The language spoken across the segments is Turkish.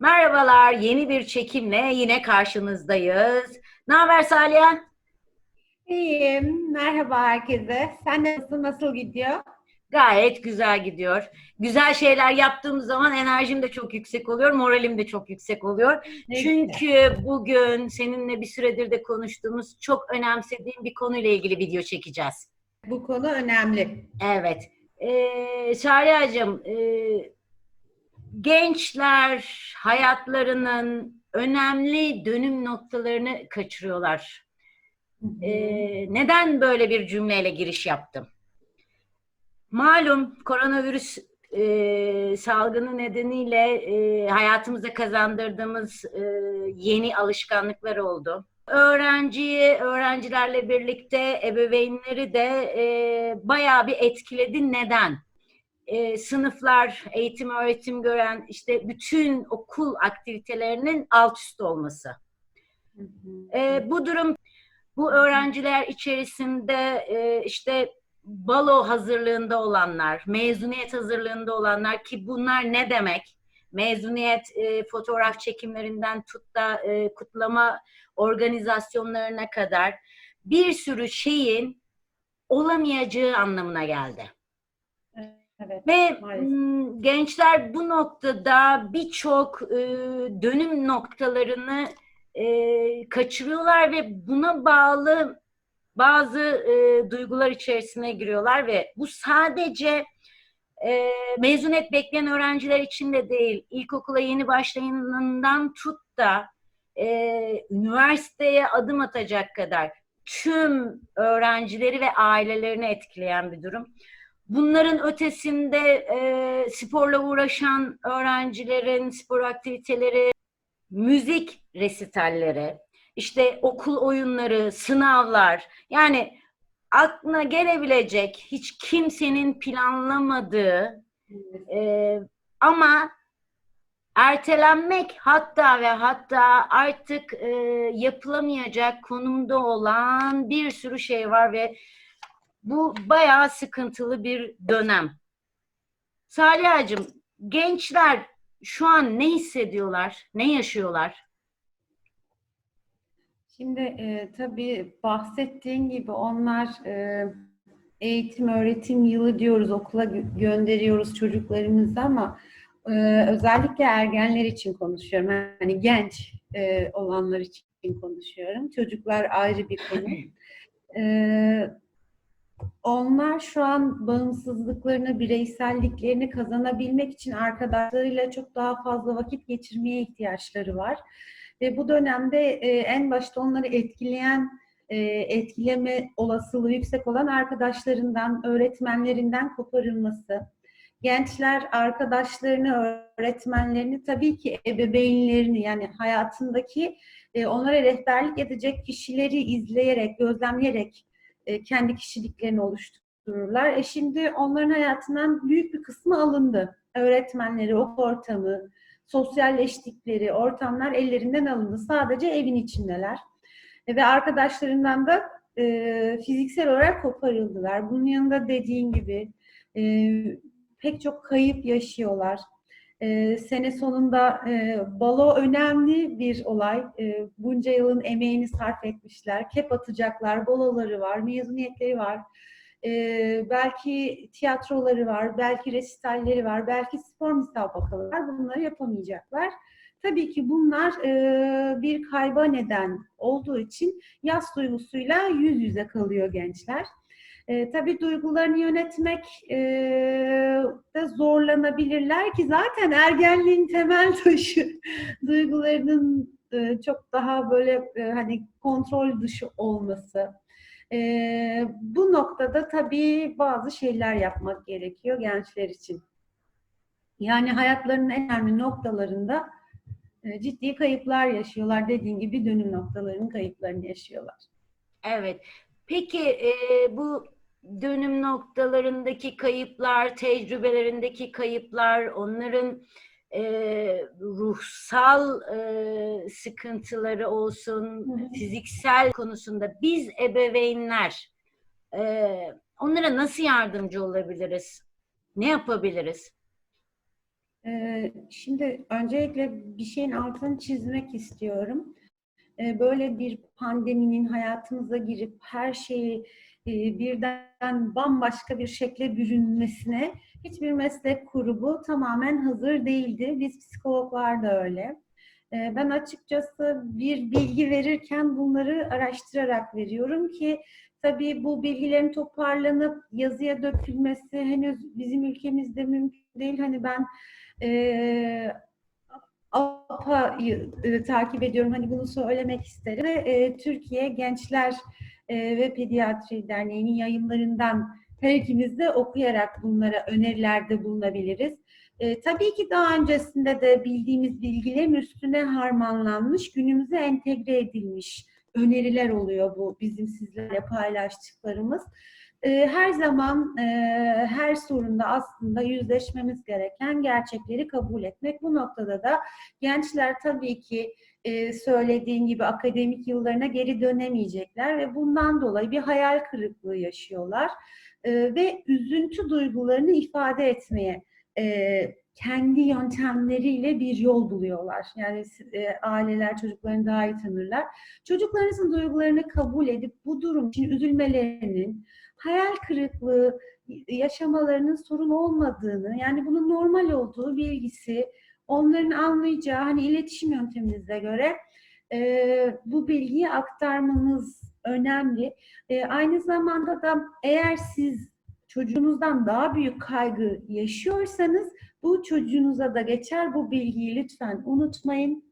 Merhabalar, yeni bir çekimle yine karşınızdayız. Ne haber Salih? İyiyim. Merhaba herkese. Sen nasıl nasıl gidiyor? Gayet güzel gidiyor. Güzel şeyler yaptığımız zaman enerjim de çok yüksek oluyor, moralim de çok yüksek oluyor. Ne Çünkü bugün seninle bir süredir de konuştuğumuz çok önemsediğim bir konuyla ilgili video çekeceğiz. Bu konu önemli. Evet. Ee, Şariyacığım, e, gençler hayatlarının önemli dönüm noktalarını kaçırıyorlar. Ee, neden böyle bir cümleyle giriş yaptım? Malum koronavirüs e, salgını nedeniyle e, hayatımıza kazandırdığımız e, yeni alışkanlıklar oldu. Öğrenciyi, öğrencilerle birlikte ebeveynleri de e, bayağı bir etkiledi. Neden? E, sınıflar, eğitim öğretim gören işte bütün okul aktivitelerinin alt üst olması. E, bu durum bu öğrenciler içerisinde e, işte balo hazırlığında olanlar, mezuniyet hazırlığında olanlar ki bunlar ne demek? Mezuniyet e, fotoğraf çekimlerinden tut da e, kutlama organizasyonlarına kadar bir sürü şeyin olamayacağı anlamına geldi. Evet. Ve maalesef. gençler bu noktada birçok e, dönüm noktalarını e, kaçırıyorlar ve buna bağlı bazı e, duygular içerisine giriyorlar ve bu sadece e, mezuniyet bekleyen öğrenciler için de değil, ilkokula yeni başlayanından tut da e, üniversiteye adım atacak kadar tüm öğrencileri ve ailelerini etkileyen bir durum. Bunların ötesinde e, sporla uğraşan öğrencilerin spor aktiviteleri, müzik resitalleri, işte okul oyunları, sınavlar, yani aklına gelebilecek hiç kimsenin planlamadığı e, ama ertelenmek hatta ve hatta artık e, yapılamayacak konumda olan bir sürü şey var ve bu bayağı sıkıntılı bir dönem. Saliha'cığım, gençler şu an ne hissediyorlar, ne yaşıyorlar? Şimdi e, tabii bahsettiğin gibi onlar e, eğitim öğretim yılı diyoruz, okula gö- gönderiyoruz çocuklarımızı ama e, özellikle ergenler için konuşuyorum. Hani genç e, olanlar için konuşuyorum. Çocuklar ayrı bir konu. E, onlar şu an bağımsızlıklarını, bireyselliklerini kazanabilmek için arkadaşlarıyla çok daha fazla vakit geçirmeye ihtiyaçları var. Ve bu dönemde e, en başta onları etkileyen, e, etkileme olasılığı yüksek olan arkadaşlarından, öğretmenlerinden koparılması. Gençler arkadaşlarını, öğretmenlerini, tabii ki ebeveynlerini yani hayatındaki e, onlara rehberlik edecek kişileri izleyerek, gözlemleyerek e, kendi kişiliklerini oluştururlar. E şimdi onların hayatından büyük bir kısmı alındı. Öğretmenleri, okul ortamı, sosyalleştikleri ortamlar ellerinden alındı. Sadece evin içindeler. E, ve arkadaşlarından da e, fiziksel olarak koparıldılar. Bunun yanında dediğin gibi e, pek çok kayıp yaşıyorlar. E, sene sonunda e, balo önemli bir olay. E, bunca yılın emeğini sarf etmişler. Kep atacaklar, baloları var, mezuniyetleri var. E, belki tiyatroları var, belki resitalleri var, belki spor müsabakaları var. Bunları yapamayacaklar. Tabii ki bunlar e, bir kayba neden olduğu için yas duygusuyla yüz yüze kalıyor gençler. E, tabii duygularını yönetmek e, de zorlanabilirler ki zaten ergenliğin temel taşı duygularının e, çok daha böyle e, hani kontrol dışı olması. E, bu noktada tabii bazı şeyler yapmak gerekiyor gençler için. Yani hayatlarının en önemli noktalarında e, ciddi kayıplar yaşıyorlar. Dediğin gibi dönüm noktalarının kayıplarını yaşıyorlar. Evet. Peki e, bu dönüm noktalarındaki kayıplar, tecrübelerindeki kayıplar, onların e, ruhsal e, sıkıntıları olsun, fiziksel konusunda biz ebeveynler e, onlara nasıl yardımcı olabiliriz? Ne yapabiliriz? Ee, şimdi öncelikle bir şeyin altını çizmek istiyorum. Ee, böyle bir pandeminin hayatımıza girip her şeyi e, birden bambaşka bir şekle bürünmesine hiçbir meslek grubu tamamen hazır değildi. Biz psikologlar da öyle. Ee, Ben açıkçası bir bilgi verirken bunları araştırarak veriyorum ki tabii bu bilgilerin toparlanıp yazıya dökülmesi henüz bizim ülkemizde mümkün değil. Hani ben e, APA'yı e, takip ediyorum. Hani bunu söylemek isterim. Ve e, Türkiye Gençler e, ve Pediatri Derneği'nin yayınlarından her ikimiz de okuyarak bunlara önerilerde bulunabiliriz. E, tabii ki daha öncesinde de bildiğimiz bilgilerin üstüne harmanlanmış, günümüze entegre edilmiş öneriler oluyor bu bizim sizlerle paylaştıklarımız. E, her zaman e, her sorunda aslında yüzleşmemiz gereken gerçekleri kabul etmek. Bu noktada da gençler tabii ki e, söylediğin gibi akademik yıllarına geri dönemeyecekler ve bundan dolayı bir hayal kırıklığı yaşıyorlar E, ve üzüntü duygularını ifade etmeye e, kendi yöntemleriyle bir yol buluyorlar. Yani e, aileler çocuklarını daha iyi tanırlar. Çocuklarınızın duygularını kabul edip bu durum için üzülmelerinin, hayal kırıklığı yaşamalarının sorun olmadığını, yani bunun normal olduğu bilgisi, onların anlayacağı hani iletişim yönteminize göre e, bu bilgiyi aktarmanız önemli. E, aynı zamanda da eğer siz çocuğunuzdan daha büyük kaygı yaşıyorsanız bu çocuğunuza da geçer. Bu bilgiyi lütfen unutmayın.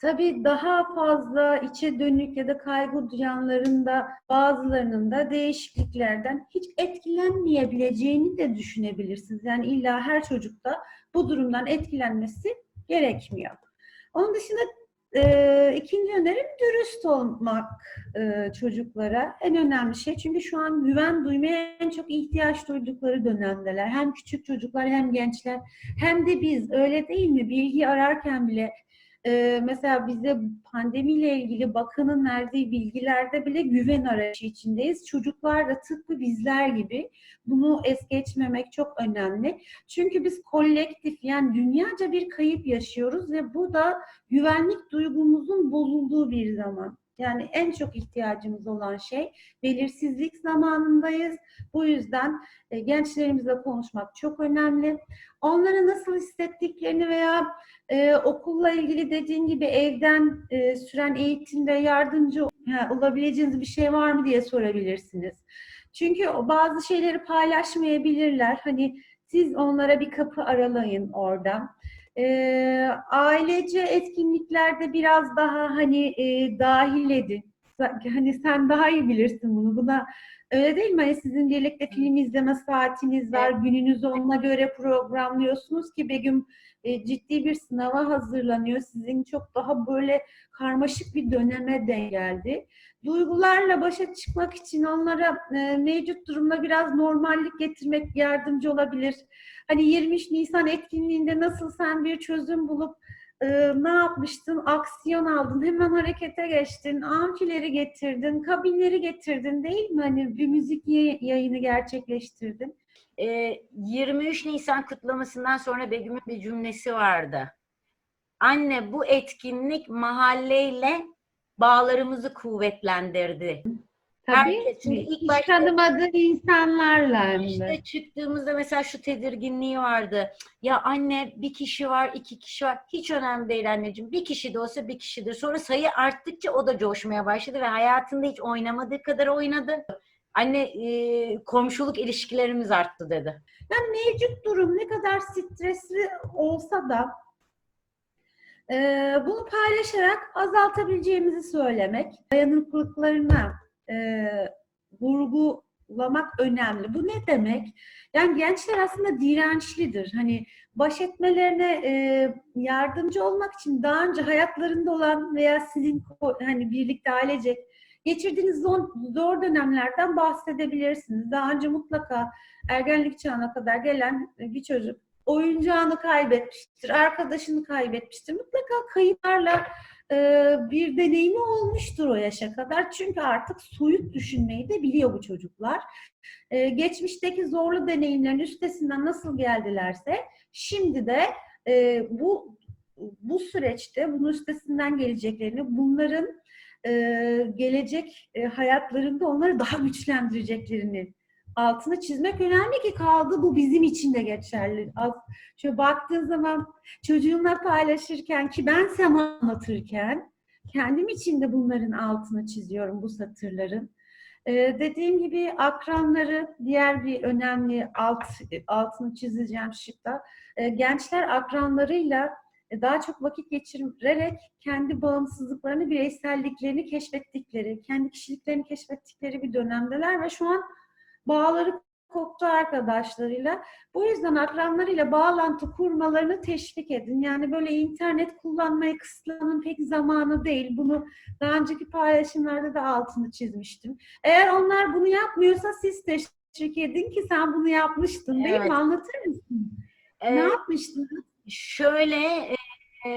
Tabii daha fazla içe dönük ya da kaygı duyanların da bazılarının da değişikliklerden hiç etkilenmeyebileceğini de düşünebilirsiniz. Yani illa her çocukta bu durumdan etkilenmesi gerekmiyor. Onun dışında e, ikinci önerim dürüst olmak e, çocuklara en önemli şey. Çünkü şu an güven duymaya en çok ihtiyaç duydukları dönemdeler. Hem küçük çocuklar hem gençler hem de biz öyle değil mi? Bilgi ararken bile e, mesela bize pandemiyle ilgili bakanın verdiği bilgilerde bile güven arayışı içindeyiz. Çocuklar da tıpkı bizler gibi bunu es geçmemek çok önemli. Çünkü biz kolektif yani dünyaca bir kayıp yaşıyoruz ve bu da güvenlik duygumuzun bozulduğu bir zaman. Yani en çok ihtiyacımız olan şey belirsizlik zamanındayız. Bu yüzden e, gençlerimizle konuşmak çok önemli. Onlara nasıl hissettiklerini veya e, okulla ilgili dediğin gibi evden e, süren eğitimde yardımcı olabileceğiniz bir şey var mı diye sorabilirsiniz. Çünkü bazı şeyleri paylaşmayabilirler. Hani siz onlara bir kapı aralayın oradan. E, ailece etkinliklerde biraz daha hani e, dahil edin. Hani sen daha iyi bilirsin bunu. Buna öyle değil mi? Hani sizin birlikte film izleme saatiniz var. Gününüzü ona göre programlıyorsunuz ki Begüm e, ciddi bir sınava hazırlanıyor. Sizin çok daha böyle karmaşık bir döneme de geldi. Duygularla başa çıkmak için onlara e, mevcut durumda biraz normallik getirmek yardımcı olabilir. Hani 23 Nisan etkinliğinde nasıl sen bir çözüm bulup e, ne yapmıştın? Aksiyon aldın, hemen harekete geçtin, amfileri getirdin, kabinleri getirdin değil mi? Hani bir müzik yayını gerçekleştirdin. E, 23 Nisan kutlamasından sonra Begüm'ün bir cümlesi vardı. Anne bu etkinlik mahalleyle bağlarımızı kuvvetlendirdi. Tabii. Herkes- çünkü ilk hiç başta- tanımadığın insanlarla hem de. İşte çıktığımızda mesela şu tedirginliği vardı. Ya anne bir kişi var, iki kişi var. Hiç önemli değil anneciğim. Bir kişi de olsa bir kişidir. Sonra sayı arttıkça o da coşmaya başladı ve hayatında hiç oynamadığı kadar oynadı. Anne e, komşuluk ilişkilerimiz arttı dedi. Yani mevcut durum ne kadar stresli olsa da e, bunu paylaşarak azaltabileceğimizi söylemek, dayanıklılıklarına e, vurgulamak önemli. Bu ne demek? Yani gençler aslında dirençlidir. Hani baş etmelerine e, yardımcı olmak için daha önce hayatlarında olan veya sizin hani birlikte ailecek geçirdiğiniz zor, dönemlerden bahsedebilirsiniz. Daha önce mutlaka ergenlik çağına kadar gelen bir çocuk oyuncağını kaybetmiştir, arkadaşını kaybetmiştir. Mutlaka kayıplarla bir deneyimi olmuştur o yaşa kadar. Çünkü artık soyut düşünmeyi de biliyor bu çocuklar. E, geçmişteki zorlu deneyimlerin üstesinden nasıl geldilerse şimdi de e, bu bu süreçte bunun üstesinden geleceklerini, bunların e, gelecek e, hayatlarında onları daha güçlendireceklerini altını çizmek önemli ki kaldı bu bizim için de geçerli. Şöyle baktığın zaman çocuğunla paylaşırken ki ben sana anlatırken kendim için de bunların altını çiziyorum bu satırların. Ee, dediğim gibi akranları diğer bir önemli alt altını çizeceğim şıkta. Ee, gençler akranlarıyla e, daha çok vakit geçirerek kendi bağımsızlıklarını, bireyselliklerini keşfettikleri, kendi kişiliklerini keşfettikleri bir dönemdeler ve şu an bağları koptu arkadaşlarıyla. Bu yüzden akranlarıyla bağlantı kurmalarını teşvik edin. Yani böyle internet kullanmaya kısıtlamanın pek zamanı değil. Bunu daha önceki paylaşımlarda da altını çizmiştim. Eğer onlar bunu yapmıyorsa siz teşvik edin ki sen bunu yapmıştın değil Evet. mi? Anlatır mısın? Ee, ne yapmıştın? Şöyle e,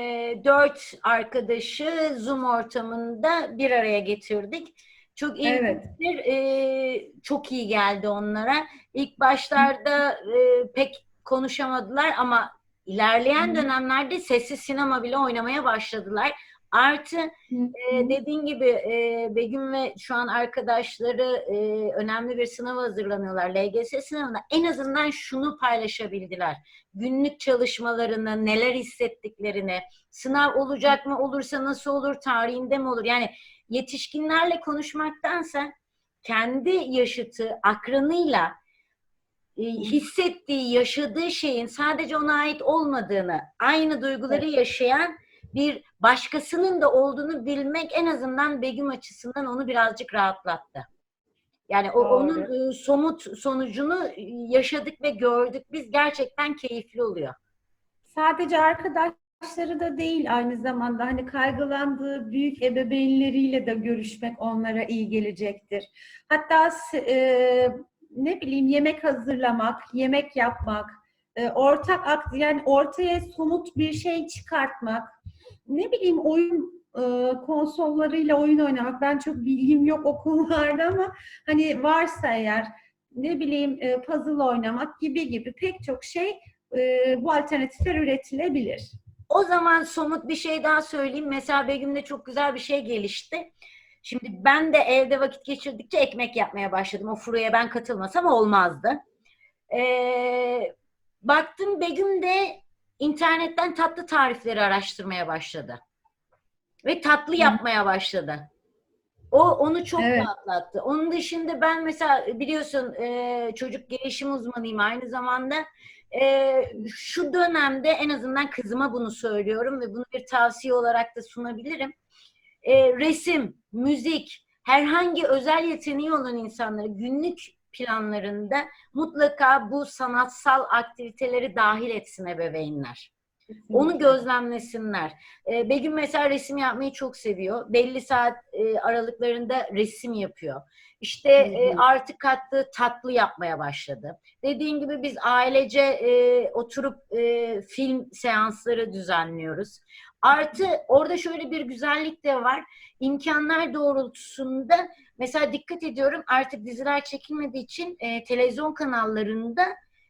dört arkadaşı Zoom ortamında bir araya getirdik. Çok iyi Evet. bir, e, çok iyi geldi onlara. İlk başlarda e, pek konuşamadılar ama ilerleyen dönemlerde sessiz sinema bile oynamaya başladılar. Artı e, dediğin gibi e, Begüm ve şu an arkadaşları e, önemli bir sınava hazırlanıyorlar. LGS sınavına en azından şunu paylaşabildiler. Günlük çalışmalarını, neler hissettiklerini, sınav olacak mı, olursa nasıl olur, tarihinde mi olur? Yani yetişkinlerle konuşmaktansa kendi yaşıtı, akranıyla e, hissettiği, yaşadığı şeyin sadece ona ait olmadığını, aynı duyguları yaşayan bir başkasının da olduğunu bilmek en azından Begüm açısından onu birazcık rahatlattı. Yani o, Doğru. onun e, somut sonucunu e, yaşadık ve gördük. Biz gerçekten keyifli oluyor. sadece arkadaşları da değil aynı zamanda hani kaygılandığı büyük ebeveynleriyle de görüşmek onlara iyi gelecektir. Hatta e, ne bileyim yemek hazırlamak, yemek yapmak, e, ortak yani ortaya somut bir şey çıkartmak, ne bileyim oyun e, konsollarıyla oyun oynamak. Ben çok bilgim yok o konularda ama hani varsa eğer ne bileyim e, puzzle oynamak gibi gibi pek çok şey e, bu alternatifler üretilebilir. O zaman somut bir şey daha söyleyeyim. Mesela Begüm'de çok güzel bir şey gelişti. Şimdi ben de evde vakit geçirdikçe ekmek yapmaya başladım. O furuya ben katılmasam olmazdı. Ee, baktım Begüm de internetten tatlı tarifleri araştırmaya başladı. Ve tatlı yapmaya başladı. O onu çok Evet. rahatlattı. Onun dışında ben mesela biliyorsun e, çocuk gelişim uzmanıyım aynı zamanda. E, şu dönemde en azından kızıma bunu söylüyorum ve bunu bir tavsiye olarak da sunabilirim. E, resim, müzik, herhangi özel yeteneği olan insanları günlük planlarında mutlaka bu sanatsal aktiviteleri dahil etsin ebeveynler. Onu gözlemlesinler. E, Begüm mesela resim yapmayı çok seviyor. Belli saat e, aralıklarında resim yapıyor. İşte e, artık kattığı tatlı yapmaya başladı. Dediğim gibi biz ailece e, oturup e, film seansları düzenliyoruz. Artı orada şöyle bir güzellik de var. İmkanlar doğrultusunda mesela dikkat ediyorum artık diziler çekilmediği için e, televizyon kanallarında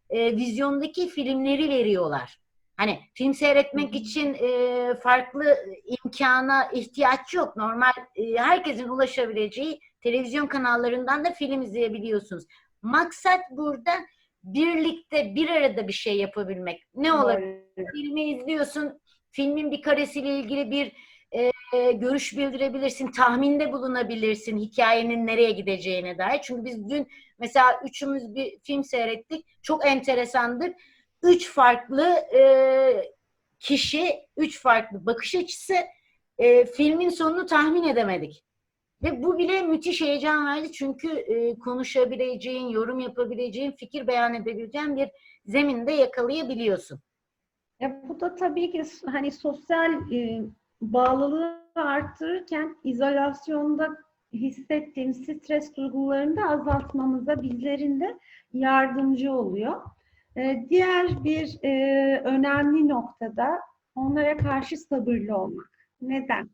e, vizyondaki filmleri veriyorlar. Hani film seyretmek için e, farklı imkana ihtiyaç yok. Normal e, herkesin ulaşabileceği televizyon kanallarından da film izleyebiliyorsunuz. Maksat burada birlikte bir arada bir şey yapabilmek. Ne olabilir? Filmi izliyorsun, filmin bir karesiyle ilgili bir e, görüş bildirebilirsin, tahminde bulunabilirsin hikayenin nereye gideceğine dair. Çünkü biz dün mesela üçümüz bir film seyrettik. Çok enteresandır. Üç farklı e, kişi, üç farklı bakış açısı e, filmin sonunu tahmin edemedik. Ve bu bile müthiş heyecan verdi çünkü e, konuşabileceğin, yorum yapabileceğin, fikir beyan edebileceğin bir zeminde yakalayabiliyorsun. Ya bu da tabii ki hani sosyal e, bağlılığı arttırırken izolasyonda hissettiğim stres duygularını da azaltmamıza bizlerin de yardımcı oluyor. E, diğer bir e, önemli noktada onlara karşı sabırlı olmak. Neden?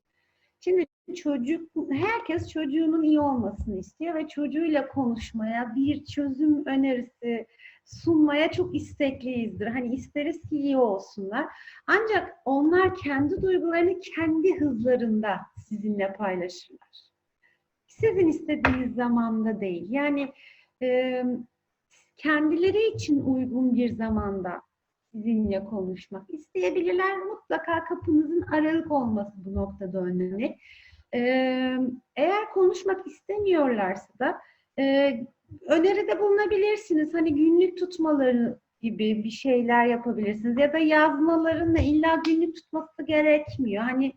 Şimdi çocuk, herkes çocuğunun iyi olmasını istiyor ve çocuğuyla konuşmaya, bir çözüm önerisi sunmaya çok istekliyizdir. Hani isteriz ki iyi olsunlar. Ancak onlar kendi duygularını kendi hızlarında sizinle paylaşırlar. Sizin istediğiniz zamanda değil. Yani e, kendileri için uygun bir zamanda sizinle konuşmak isteyebilirler. Mutlaka kapınızın aralık olması bu noktada önemli. Ee, eğer konuşmak istemiyorlarsa da e, öneride bulunabilirsiniz. Hani günlük tutmaları gibi bir şeyler yapabilirsiniz. Ya da yazmalarında illa günlük tutması gerekmiyor. Hani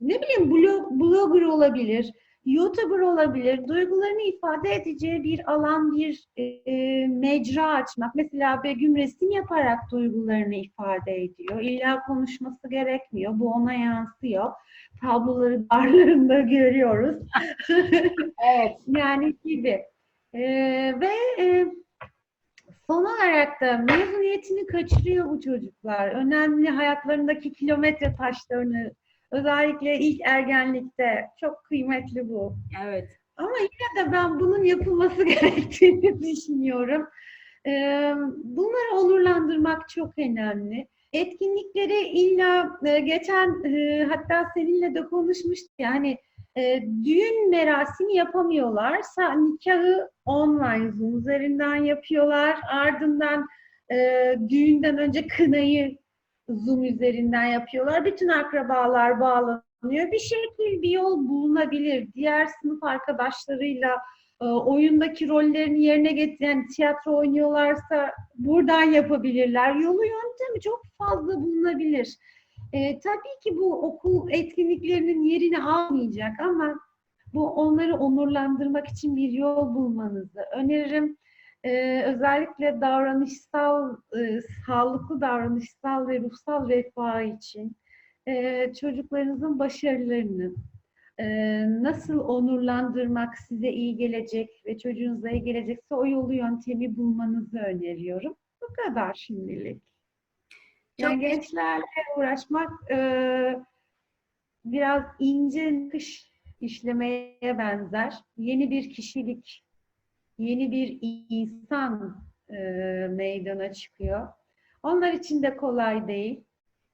ne bileyim blog, blogger olabilir, YouTuber olabilir. Duygularını ifade edeceği bir alan, bir e, mecra açmak. Mesela Begüm resim yaparak duygularını ifade ediyor. İlla konuşması gerekmiyor. Bu ona yansıyor. Tabloları darlarında görüyoruz. Evet. yani gibi. E, ve e, son olarak da mezuniyetini kaçırıyor bu çocuklar. Önemli hayatlarındaki kilometre taşlarını özellikle ilk ergenlikte çok kıymetli bu. Evet. Ama yine de ben bunun yapılması gerektiğini düşünüyorum. Ee, Bunları onurlandırmak çok önemli. Etkinlikleri illa e, geçen e, hatta seninle de konuşmuştuk yani e, düğün merasimi yapamıyorlarsa nikahı online Zoom üzerinden yapıyorlar. Ardından e, düğünden önce kınayı Zoom üzerinden yapıyorlar. Bütün akrabalar bağlanıyor. Bir şekil bir yol bulunabilir. Diğer sınıf arkadaşlarıyla e, oyundaki rollerini yerine getiren tiyatro oynuyorlarsa buradan yapabilirler. Yolu yöntemi çok fazla bulunabilir. E, tabii ki bu okul etkinliklerinin yerini almayacak ama bu onları onurlandırmak için bir yol bulmanızı öneririm. Ee, özellikle davranışsal, e, sağlıklı davranışsal ve ruhsal refah için e, çocuklarınızın başarılarını e, nasıl onurlandırmak size iyi gelecek ve çocuğunuza iyi gelecekse o yolu yöntemi bulmanızı öneriyorum. Bu kadar şimdilik. Yani gençlerle uğraşmak e, biraz ince kış işlemeye benzer. Yeni bir kişilik yeni bir insan e, meydana çıkıyor. Onlar için de kolay değil.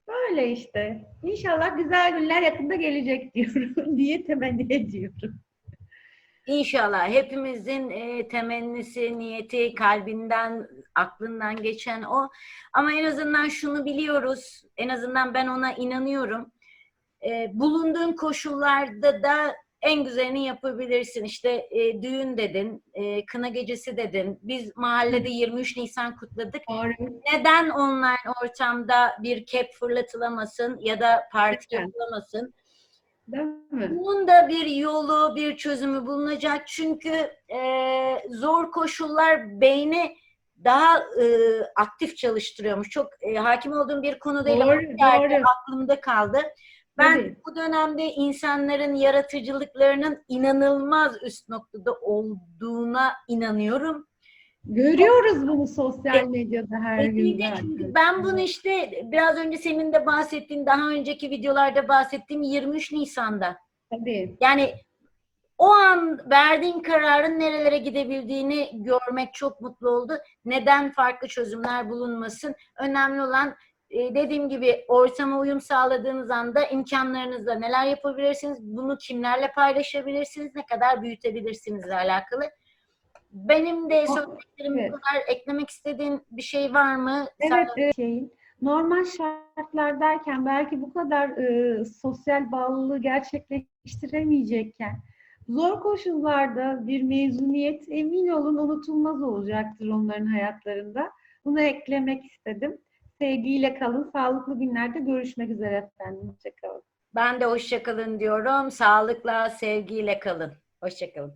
Böyle işte. İnşallah güzel günler yakında gelecek diyorum diye temenni ediyorum. İnşallah hepimizin e, temennisi, niyeti, kalbinden, aklından geçen o. Ama en azından şunu biliyoruz, en azından ben ona inanıyorum. E, bulunduğun koşullarda da en güzelini yapabilirsin. İşte e, düğün dedin, e, kına gecesi dedin. Biz mahallede 23 Nisan kutladık. Doğru. Neden online ortamda bir kep fırlatılamasın ya da parti yapılamasın? Bunun da bir yolu, bir çözümü bulunacak. Çünkü e, zor koşullar beyni daha e, aktif çalıştırıyormuş. Çok e, hakim olduğum bir konu değil ama Doğru, yerde doğru. aklımda kaldı. Ben Tabii. bu dönemde insanların yaratıcılıklarının inanılmaz üst noktada olduğuna inanıyorum. Görüyoruz bunu sosyal medyada her gün zaten. Çünkü ben bunu işte biraz önce senin de bahsettiğin, daha önceki videolarda bahsettiğim 23 Nisan'da Tabii. Yani o an verdiğin kararın nerelere gidebildiğini görmek çok mutlu oldu. Neden farklı çözümler bulunmasın? Önemli olan e, dediğim gibi ortama uyum sağladığınız anda imkanlarınızla neler yapabilirsiniz? Bunu kimlerle paylaşabilirsiniz? Ne kadar büyütebilirsinizle alakalı. Benim de söylediklerim evet. bu kadar. Eklemek istediğin bir şey var mı? Evet, e, şeyin normal şartlar derken belki bu kadar e, sosyal bağlılığı gerçekleştiremeyecekken zor koşullarda bir mezuniyet emin olun unutulmaz olacaktır onların hayatlarında. Bunu eklemek istedim. Sevgiyle kalın. Sağlıklı günlerde görüşmek üzere efendim. Hoşçakalın. Ben de hoşçakalın diyorum. Sağlıkla, sevgiyle kalın. Hoşçakalın.